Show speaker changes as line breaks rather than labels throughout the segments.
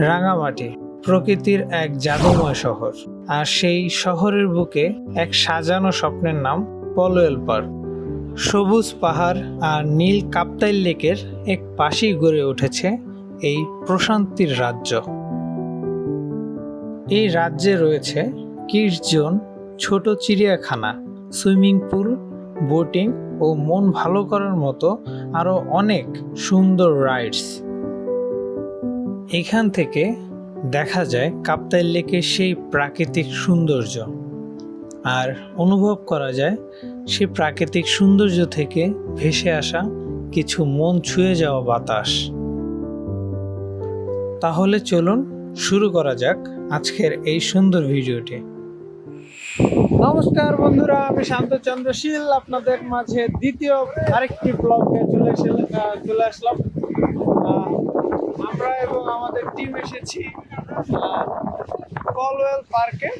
রাঙামাটি, প্রকৃতির এক জাদুময় শহর। আর সেই শহরের বুকে এক সাজানো স্বপ্নের নাম পলোয়েল পার্ক। সবুজ পাহাড় আর নীল কাপ্তাই লেকের এক পাশেই গড়ে উঠেছে এই প্রশান্তির রাজ্য। এই রাজ্যে রয়েছে কিডস জোন ছোট চিড়িয়াখানা, সুইমিং পুল, বোটিং ও মন ভালো করার মতো আরও অনেক সুন্দর রাইডস। এখান থেকে দেখা যায় কাপ্তাই লেকের সেই প্রাকৃতিক সৌন্দর্য। আর অনুভব করা যায় সেই প্রাকৃতিক সৌন্দর্য থেকে ভেসে আসা কিছু মন ছুঁয়ে যাওয়া বাতাস। তাহলে চলুন শুরু করা যাক আজকের এই সুন্দর ভিডিওটি। নমস্কার বন্ধুরা, আমি শান্তচন্দ্র শীল আপনাদের মাঝে দ্বিতীয় আরেকটি ব্লগে চলে চলে আসলাম। আমরা এবং টিম এসেছি কলওয়েল পার্কে।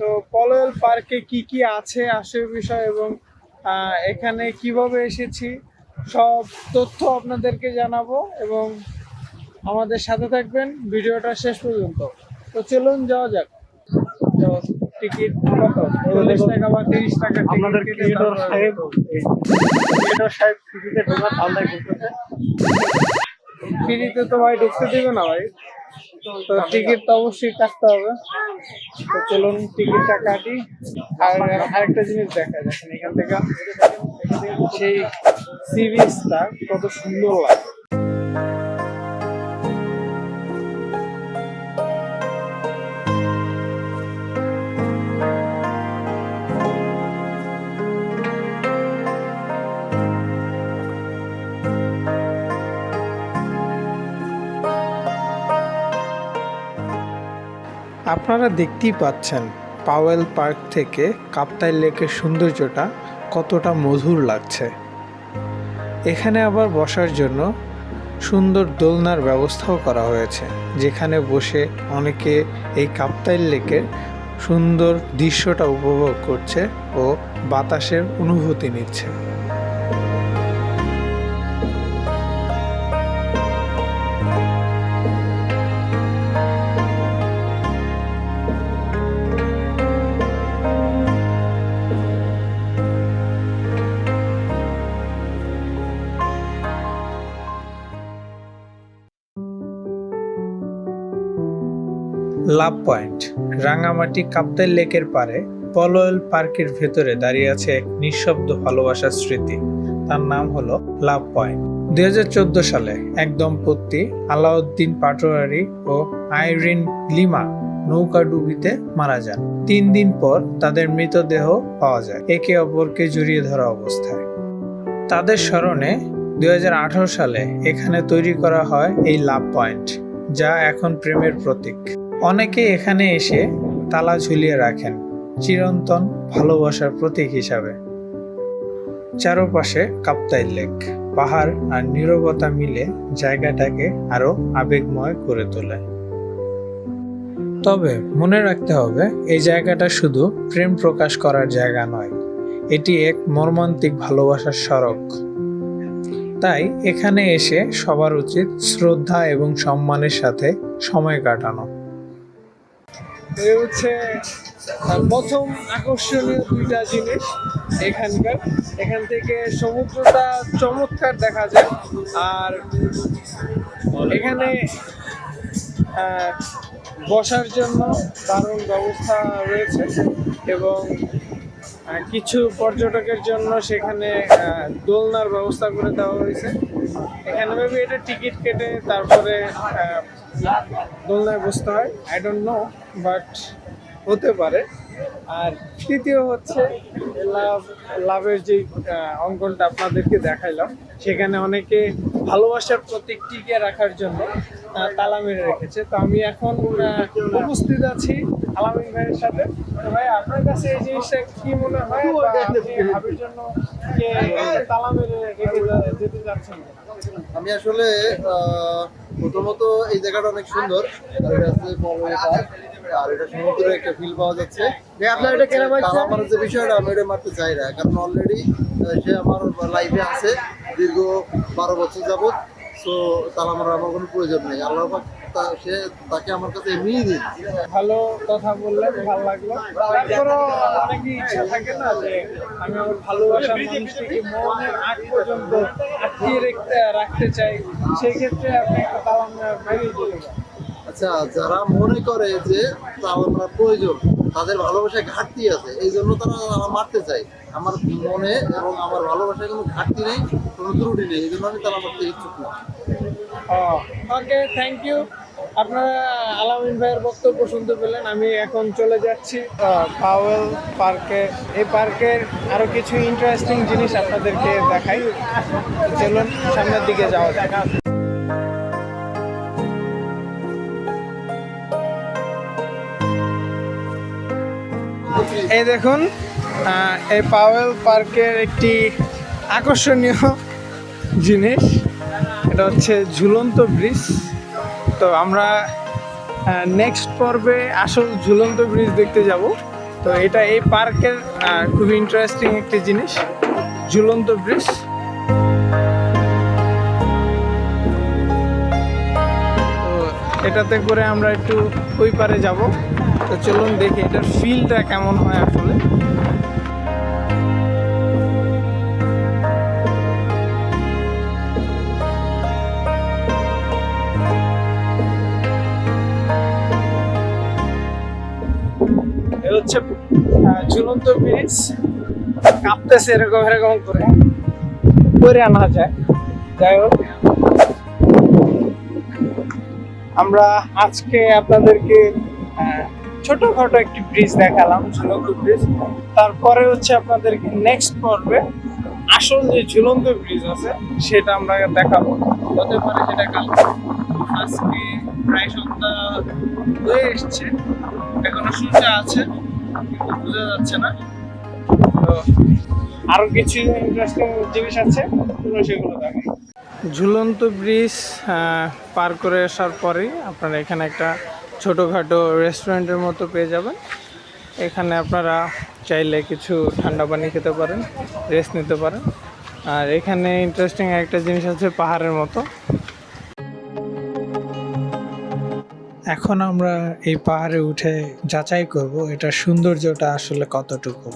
তো কলওয়েল পার্কে কি কি আছে আসে বিষয় এবং এখানে কীভাবে এসেছি সব তথ্য আপনাদেরকে জানাব এবং আমাদের সাথে থাকবেন ভিডিওটা শেষ পর্যন্ত। তো চলুন যাওয়া যাক। তো টিকিট কত? চল্লিশ টাকা বা তিরিশ টাকা
আপনাদের
কেটে
সাহেব ক্রিয়েটর সাহেব
ফ্রিতে তো ভাই ঢুকতে দিবে না ভাই। তো টিকিট তো অবশ্যই কাটতে হবে। তো চলুন টিকিটটা কাটি। আর আরেকটা জিনিস দেখা দেখেন এখান থেকে সেই সি বিচটা কত সুন্দর লাগে আপনারা দেখতেই পাচ্ছেন পাওয়েল পার্ক থেকে কাপ্তাই লেকের সৌন্দর্যটা কতটা মধুর লাগছে। এখানে আবার বসার জন্য সুন্দর দোলনার ব্যবস্থাও করা হয়েছে, যেখানে বসে অনেকে এই কাপ্তাই লেকের সুন্দর দৃশ্যটা উপভোগ করছে ও বাতাসের অনুভূতি নিচ্ছে। লাভ পয়েন্ট। রাঙামাটি কাপ্তাই লেকের পারে পলোয়েল পার্কের ভেতরে দাঁড়িয়ে আছে এক নিঃশব্দ ভালোবাসার স্মৃতি। তার নাম হলো লাভ পয়েন্ট। দুই হাজার চোদ্দ সালে এক দম্পতি আলাউদ্দিন পাটোয়ারি ও আইরিন লিমা নৌকাডুবিতে মারা যান। তিন দিন পর তাদের মৃতদেহ পাওয়া যায়। একে অপরকে জড়িয়ে ধরা অবস্থায়। তাদের স্মরণে দুই হাজার আঠারো সালে এখানে তৈরি করা হয় এই লাভ পয়েন্ট, যা এখন প্রেমের প্রতীক। অনেকে এখানে এসে তালা ঝুলিয়ে রাখেন, চিরন্তন ভালোবাসার প্রতীক হিসাবে। চারপাশে কাপ্তাই লেক, পাহাড় আর নীরবতা মিলে জায়গাটাকে আরও আবেগময় করে তোলে। তবে মনে রাখতে হবে, এই জায়গাটা শুধু প্রেম প্রকাশ করার জায়গা নয়, এটি এক মর্মান্তিক ভালোবাসার সড়ক। তাই এখানে এসে সবার উচিত শ্রদ্ধা এবং সম্মানের সাথে সময় কাটানো। এই হচ্ছে প্রথম আকর্ষণীয় দুইটা জিনিস এখানকার। এখান থেকে সমুদ্রটা চমৎকার দেখা যায়। আর এখানে বসার জন্য দারুণ ব্যবস্থা রয়েছে এবং কিছু পর্যটকের জন্য সেখানে দোলনার ব্যবস্থা করে দেওয়া হয়েছে। এখানে মেবি এটা টিকিট কেটে তারপরে দোলনায় বসতে হয়। আই ডোন্ট নো বাট হতে পারে। আর তৃতীয় হচ্ছে লাভ লাভের যে অঙ্কনটা আপনাদেরকে দেখাইলাম সেখানে অনেকে ভালোবাসার প্রতীক টিকিয়ে রাখার জন্য তালা মেরে রেখেছে। তো আমি এখন উপস্থিত আছি আলামিন ভাইয়ের সাথে। তো ভাই আপনার কাছে এই জিনিসটা কি মনে হয়? ভাবির জন্য কে তালা মেরে রেখে যা- যেতে যাচ্ছেন?
আমি আসলে আহ, প্রথমত এই জায়গাটা অনেক সুন্দর আর এটা হচ্ছে পলয় পার্ক। আর এটা সমুদ্রে একটা ফিল পাওয়া যাচ্ছে
আপনার এটা কেনা পাইছেন?
আমার যে বিষয়টা আমি এটা মারতে চাই না কারণ অলরেডি সে আমার লাইফে আছে দীর্ঘ বারো বছর যাবত সো তালা মারার আমার কোনো প্রয়োজন নেই আল্লাহ পাক সে তাকে আমার কাছে এমনিই দিন
ভালো কথা বললেন ভালো লাগল। তারপরও অনেকে ইচ্ছা থাকে না যে আমি আমার ভালোবাসার মানুষটিকে মনের আগ পর্যন্ত আটকিয়ে রাখতে রাখতে চাই। সেই ক্ষেত্রে আপনি একটা বেরিয়ে দিতে
আচ্ছা যারা মনে করে যে মারা প্রয়োজন তাদের ভালোবাসায় ঘাটতি আছে এই জন্য তারা মারতে চায়। আমার মনে এবং আমার ভালোবাসায় কোনো ঘাটতি নেই কোনো ত্রুটি নেই এই জন্য আমি তারা মারতে ইচ্ছুক না।
ওকে থ্যাংক ইউ আপনারা আলামিন ভাইয়ের বক্তব্য শুনতে পেলেন, আমি এখন চলে যাচ্ছি পাওয়েল পার্কে। এই পার্কের আরও কিছু ইন্টারেস্টিং জিনিস আপনাদেরকে দেখাই। চলুন সামনের দিকে যাওয়া যাক। এই দেখুন এই পাওয়েল পার্কের একটি আকর্ষণীয় জিনিস। এটা হচ্ছে ঝুলন্ত ব্রিজ। তো আমরা নেক্সট পর্বে আসল ঝুলন্ত ব্রিজ দেখতে যাব। তো এটা এই পার্কের খুবই ইন্টারেস্টিং একটি জিনিস, ঝুলন্ত ব্রিজ এটাতে করে আমরা একটু ওই পারে যাব। তো চলুন দেখি, এটার ফিলটা কেমন হয় আসলে। হচ্ছে ঝুলন্ত ব্রিজ। কাঁপতেছে এরকম এরকম করে। করে আনা যায়। যাই হোক। আমরা আজকে আপনাদেরকে ছোটখাটো একটি ব্রিজ দেখালাম, ঝুলন্ত ব্রিজ। তারপরে হচ্ছে আপনাদেরকে নেক্সট পর্বে আসল যে ঝুলন্ত ব্রিজ আছে, সেটা আমরা দেখাবো। হতে পারে সেটা কালকে, আজকে প্রায় সন্ধ্যা হয়ে এসছে। এখনও সূর্য আছে কিন্তু বোঝা যাচ্ছে না। তো আরও কিছু ইন্টারেস্টিং জিনিস আছে পুরো সেগুলো ঝুলন্ত ব্রিজ পার করে আসার পরেই আপনারা এখানে একটা ছোটোখাটো রেস্টুরেন্টের মতো পেয়ে যাবেন। এখানে আপনারা চাইলে কিছু ঠান্ডা পানি খেতে পারেন রেস্ট নিতে পারেন। আর এখানে ইন্টারেস্টিং একটা জিনিস আছে পাহাড়ের মতো। এখন আমরা এই পাহাড়ে উঠে যাচাই করব এটা সৌন্দর্যটা আসলে কতটুকু।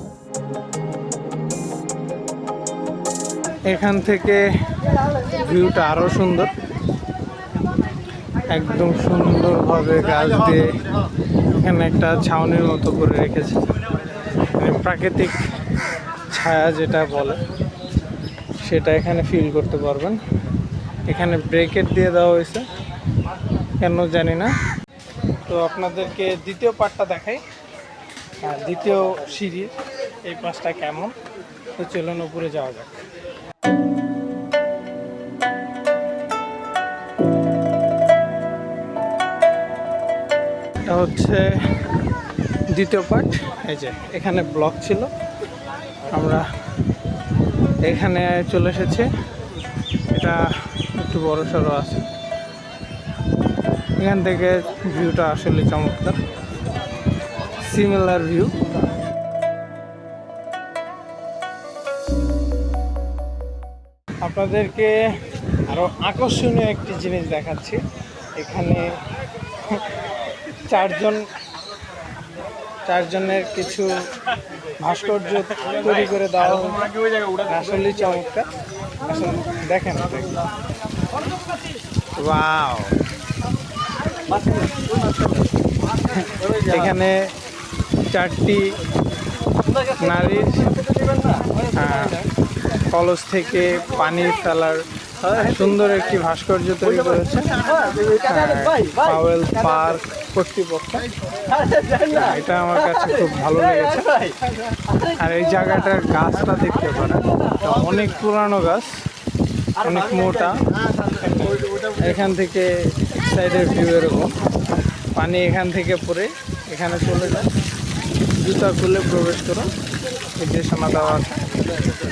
এখান থেকে ভিউটা আরও সুন্দর। একদম সুন্দরভাবে গাছ দিয়ে এখানে একটা ছাউনির মতো করে রেখেছে। প্রাকৃতিক ছায়া যেটা বলে, সেটা এখানে ফিল করতে পারবেন। এখানে ব্রেকেট দিয়ে দেওয়া হয়েছে। কেন জানি না। তো আপনাদেরকে দ্বিতীয় পার্টটা দেখাই। দ্বিতীয় সিঁড়ির এই পাশটা কেমন? তো চলুন উপরে যাওয়া যাক। এটা হচ্ছে দ্বিতীয় পার্ট এই যে, এখানে ব্লক ছিল। আমরা এখানে চলে এসেছি। এটা একটু বড় সড়ো আছে। এখান থেকে ভিউটা আসলে চমৎকার। সিমিলার ভিউ আপনাদেরকে আরও আকর্ষণীয় একটি জিনিস দেখাচ্ছি। এখানে চারজন, চারজনের কিছু ভাস্কর্য তৈরি করে দেওয়া আসলে চমৎকার। আসলে দেখেন। ওয়াও এখানে চারটি নারীর কলস থেকে পানি ফেলার সুন্দর একটি ভাস্কর্য তৈরি করেছে। পাওয়েল পার্ক কর্তৃপক্ষ। এটা আমার কাছে খুব ভালো লেগেছে। আর এই জায়গাটার গাছটা দেখতে পারেন। অনেক পুরানো গাছ, অনেক মোটা। এখান থেকে সাইডের ভিউ এরকম। পানি এখান থেকে পড়ে এখানে চলে যায় জুতা খুলে প্রবেশ করো। নির্দেশনা দেওয়া আছে।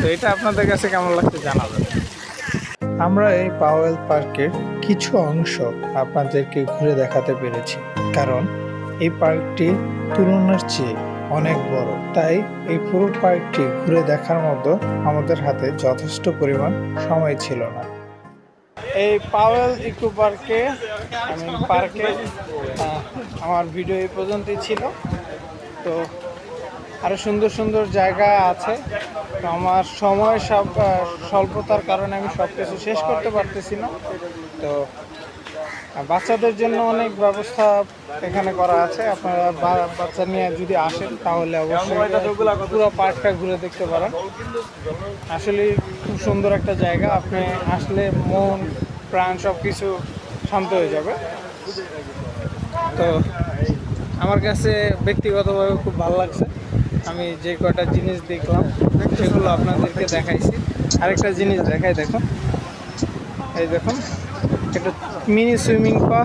তো এটা আপনাদের কাছে কেমন লাগছে জানাবেন। আমরা এই পাওয়েল পার্কের কিছু অংশ আপনাদেরকে ঘুরে দেখাতে পেরেছি। কারণ এই পার্কটি তুলনার চেয়ে অনেক বড়। তাই এই পুরো পার্কটি ঘুরে দেখার মতো আমাদের হাতে যথেষ্ট পরিমাণ সময় ছিল না। এই পাওয়েল ইকো পার্কে আমি পার্কে আমার ভিডিও এই পর্যন্তই ছিল। তো আরও সুন্দর সুন্দর জায়গা আছে। তো আমার সময় সব স্বল্পতার কারণে আমি সব কিছু শেষ করতে পারতেছি না। তো বাচ্চাদের জন্য অনেক ব্যবস্থা এখানে করা আছে। আপনারা বাচ্চা নিয়ে যদি আসেন, তাহলে অবশ্যই পুরো পার্কটা ঘুরে দেখতে পারেন। আসলে খুব সুন্দর একটা জায়গা। আপনি আসলে মন, প্রাণ সব কিছু শান্ত হয়ে যাবে। তো আমার কাছে ব্যক্তিগতভাবে খুব ভালো লাগছে। আমি যে কটা জিনিস দেখলাম, সেগুলো আপনাদেরকে দেখাইছি। আরেকটা জিনিস দেখাই দেখুন। এই দেখুন। একটা মিনি সুইমিং পা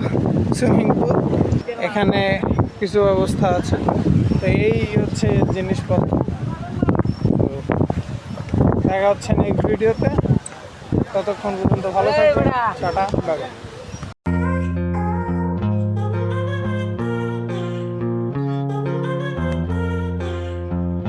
সুইমিং পুল। এখানে কিছু ব্যবস্থা আছে। তো এই হচ্ছে জিনিসপত্র। তো দেখা হচ্ছে নেক্সট ভিডিওতে ততক্ষণ পর্যন্ত ভালো থাকবেন। Tata bye